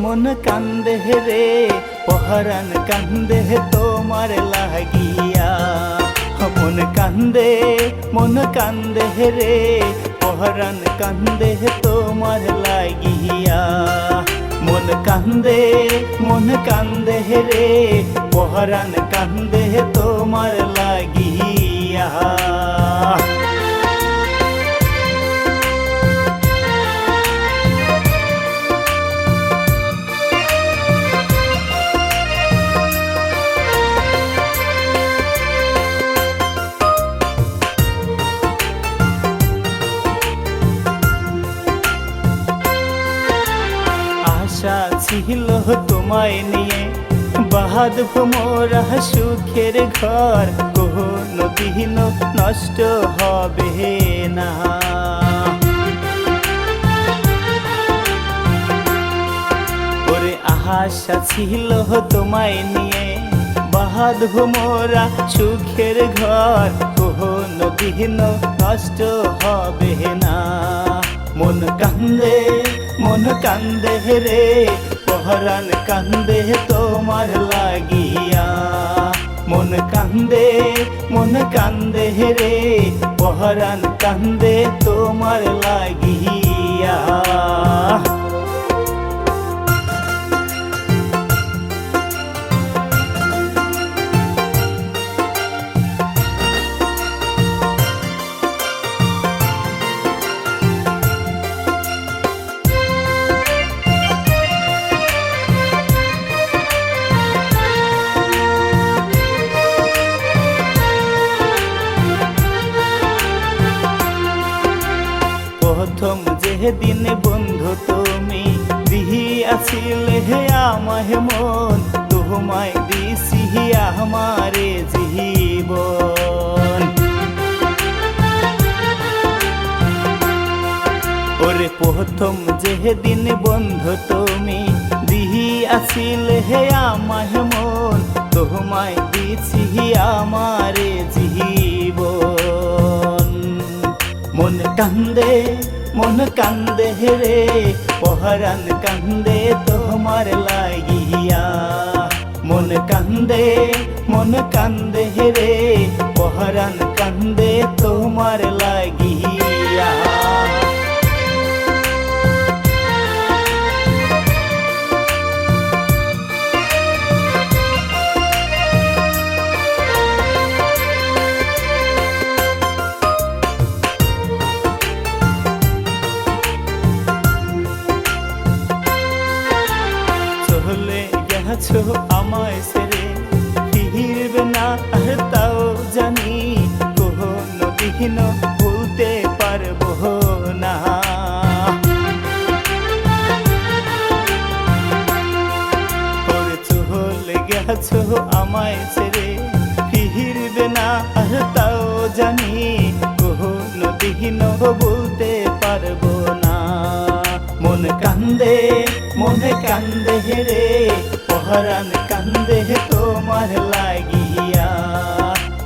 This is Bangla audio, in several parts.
মন কান্দে রে, পহরান কান্দে তোমার লাগিয়া। মন কান্দে মন কান্দে রে, পহরান কান্দে তোমার লাগিয়া। মন কান্দে মন কান্দে রে, পহরান কান্দে তোমার লাগিয়া। আশা ছিল তোমায় নিয়ে। বাহাদ মোরা সুখের ঘর কোনো দিন নষ্ট হবে না। ওরে আশা ছিল তোমায় নিয়ে। বাহাদ মোরা সুখের ঘর কোনো দিন নষ্ট হবে না। মন কান্দে মন কান্দে রে, পহরান কান্দে তোমার লাগিয়া। মন কান্দে মন কান্দে রে, পহরান কান্দে তোমার লাগিয়া। প্রথম যেদিন বন্ধু তুমি দিহি আসিলে হে আমায় মন, তোমায় দিছি আমারে জীবন। ওরে প্রথম, যেদিন বন্ধু তুমি দিহি আসিলে হে আমায় মন, তোমায় দিছি আমারে জীবন। মন কান্দে মন কান্দে হেরে পহরান কান্দে তোমার লাগিয়া। মন কান্দে মন কান্দে হেরে পহরান কান্দে তোমার লাগিয়া। গেছো আমায় সেরে ফিরবে না আর তাও জানি। কোনো দিন ভুলতে পারব না। চলে গেছো আমায় ছেড়ে। ফিরবে না আর তাও জানি। কোনো দিন বলতে পারব না। মন কান্দে, মনে কান্দে রে পহরান কান্দে তোমার লাগিয়া।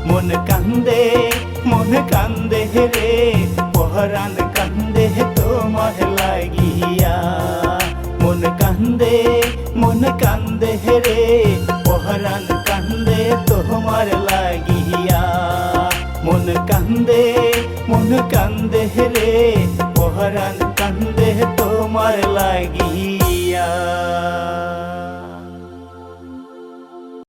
মন কান্দে মন কান্দে রে। পহরান কান্দে তোমার লাগিয়া। মন কান্দে মন কান্দে রে। পহরান কান্দে তোমার লাগিয়া। মন কান্দে মন কান্দে রে। পহরান কান্দে তোমার লাগিয়া।